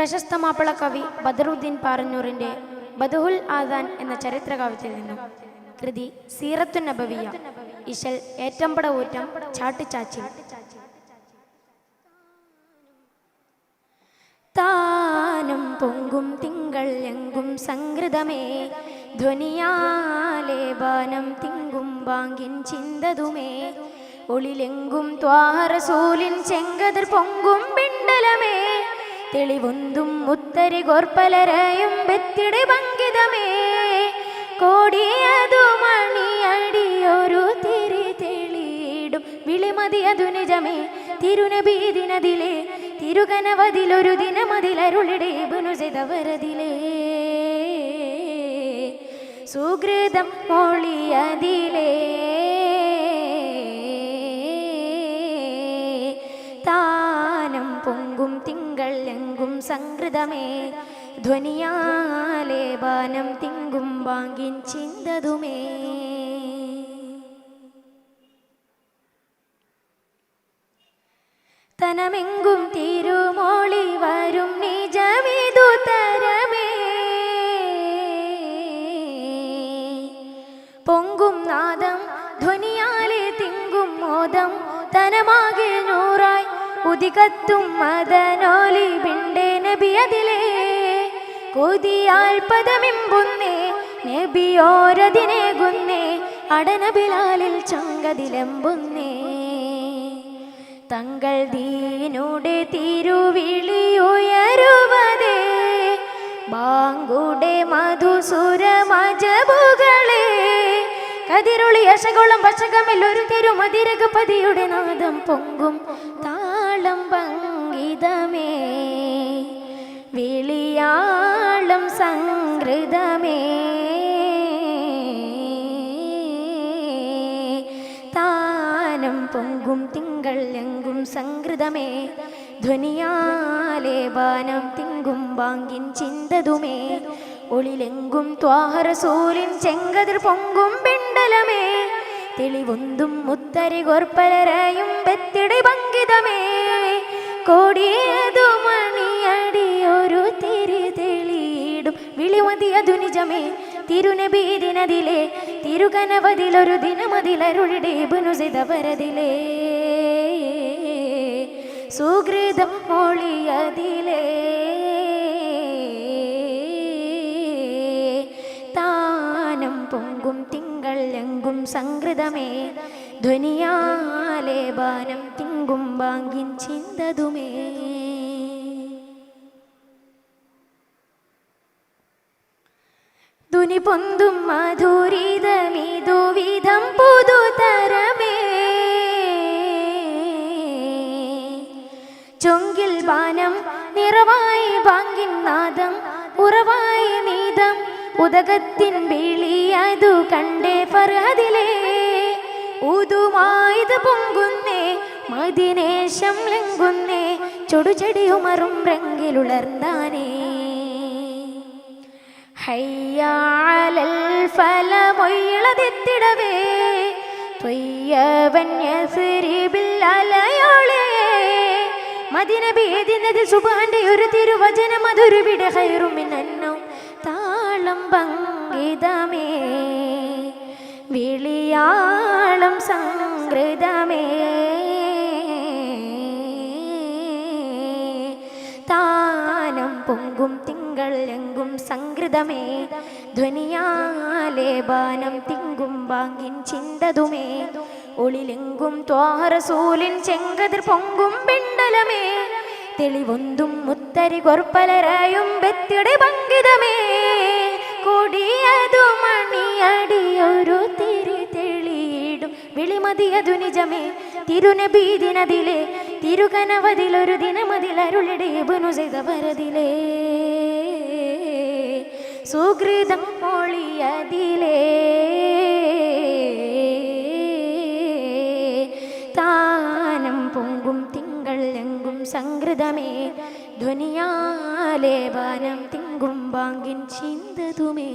പ്രശസ്ത മാപ്പിള കവി ബദറുദ്ദീൻ പാറന്നൂറിന്റെ ബദുഹുൽ ആദാൻ എന്ന ചരിത്ര കാവ്യത്തിൽ നിന്നും കൃതി സീറത്തു നബവിയ ഇശൽ ഏറ്റമ്പട ഊറ്റം ചാട്ടിച്ചാച്ചി താനം പൊങ്കും തിങ്കൾ എങ്കും സംഗൃതമേ ധ്വനിയാലേ ബാനം തിങ്കും ബാങ്കിൻ ചിന്തതുമേ. ഒളിലെങ്കും ത്വാറസൂലിൻ ചെങ്കതിർ പൊങ്കും പിണ്ടലമേ. തെളിവൊന്തും ഉത്തരി കോർപ്പലരായും ബെത്തിടെ പങ്കിതമേ. കോടിയതു മണിയടിയൊരു തിരി തെളിയിടും. വിളിമതി അതു നിജമേ തിരുനബീദിനതിലെ തിരുകനവതിലൊരു ദിനമതിലരുളിടെ ബുനുസിതവരതിലേ സുഹൃതം മൊളിയതിലേ താനം പൊങ്കും എങ്കും സംഗൃതമേ ധ്വനിയാലേ ബാനം തിങ്കും വാങ്ങിൻ ചിന്തതുമേ. തനമെങ്കും തിരുമോളി വരും നിജമിതു തരമേ. പൊങ്കും നാദം ധ്വനിയാലെ തിങ്കും മോദം തനമാകെ നൂറായി ഉദികത്തും മദനോലി പിണ്ടേ നബി അതിലേ. കൊതിയാൽ പദമിമ്പുന്നേ നബിയോരതിനേകുന്നേ അടനബിലാലിൽ ചങ്കതിലെമ്പുന്നേ. തങ്ങൾ ദീനുടെ തിരുവിളി ഉയരുവതേ ബാങ്കുടെ മധുസുര മജബുകളെ കതിരുളി അശകോളം പശകമിൽ ഒരു തിരുമതിരകപതിയുടെ നാദം പൊങ്കും താളം പങ്കിതമേ. വിളിയാളം സംഗൃതമേ താനം പൊങ്കും തിങ്കൾ എങ്കും സംഗൃതമേ ധ്വനിയാലേ ബാനം തിങ്കും വാങ്ങിൻ ചിന്തതുമേ. ഒളിലെങ്കും ത്വാഹരസൂലിൻ ചെങ്കതിർ പൊങ്കും പിണ്ടലമേ. തെളിവൊന്തും മുത്തരി കോർപ്പലരായും ബെത്തിടെ പങ്കിതമേ. കോടിയതു മണിയടിയൊരു തിരി തെളിയിടും. വിളിമതി അതു നിജമേ. തിരുനബീദിനതിലെ തിരുകനവതിലൊരു ദിനമതിലരുളിടെ ബുനുസിതവരതിലേ സുഹൃതം മൊളിയതിലേ പൊങ്കും തിങ്കൾ എങ്കും സംഗൃതമേ ധ്വനിയാലേ ബാനം തിങ്കും വാങ്ങിൻ ചിന്തതുമേ. ധുനി പൊന്തും മധുരിതമിതു പുതുതരമേ. ചൊങ്കിൽ ബാനം നിറവായി വാങ്ങിൻ നാദം ഉറവായി ഉദകത്തിൻ വിളിയതു കണ്ടേ ഫർഹദിലേ. ഊതുമായത് പൊങ്കുന്നേ മതിനേശം ലംഘുന്നേ ചൊടുചെടിയുമറും രംഗിലുളർന്നാനേ. ഹയ്യാലൽ ഫലമൊയ്യളതെത്തിടവേ ത്വയ്യവൻ യസ്രിബിൽ അലയോളേ. മദിന ഭേദിനത് സുബാന്റെ ഒരു തിരുവചനം അതൊരു വിട ഹൈറുമിനന്നോ താളം പങ്കിതമേ. വിളിയാളം സംഗൃതമേ താനം പൊങ്കും തിങ്കൾ എങ്കും സംഗൃതമേ ധ്വനിയാലേ ബാനം തിങ്കും വാങ്ങിൻ ചിന്തതുമേ. ഒളിലെങ്കും ത്വാറസൂലിൻ ചെങ്കതിർ പൊങ്കും പിണ്ടലമേ. തെളിവൊന്തും മുത്തരി കൊർപ്പലരായും ബെത്തിയുടെ പങ്കിതമേ. കൊടിയതു മണിയടിയൊരു തിരി തെളിയിടും. വിളിമതിയതു നിജമേ തിരുനബി ദിനതിലെ തിരുകനവതിലൊരു ദിനമതിലരുളിടെ ബുനുസിതവരതിലേ സുഹൃതം മൊഴിയതിലേ. താനം പൊങ്കും തിങ്കൾ എങ്കും സംഗൃതമേ ധ്വനിയാലേ ബാനം തിങ്കും ചിന്തതുമേ.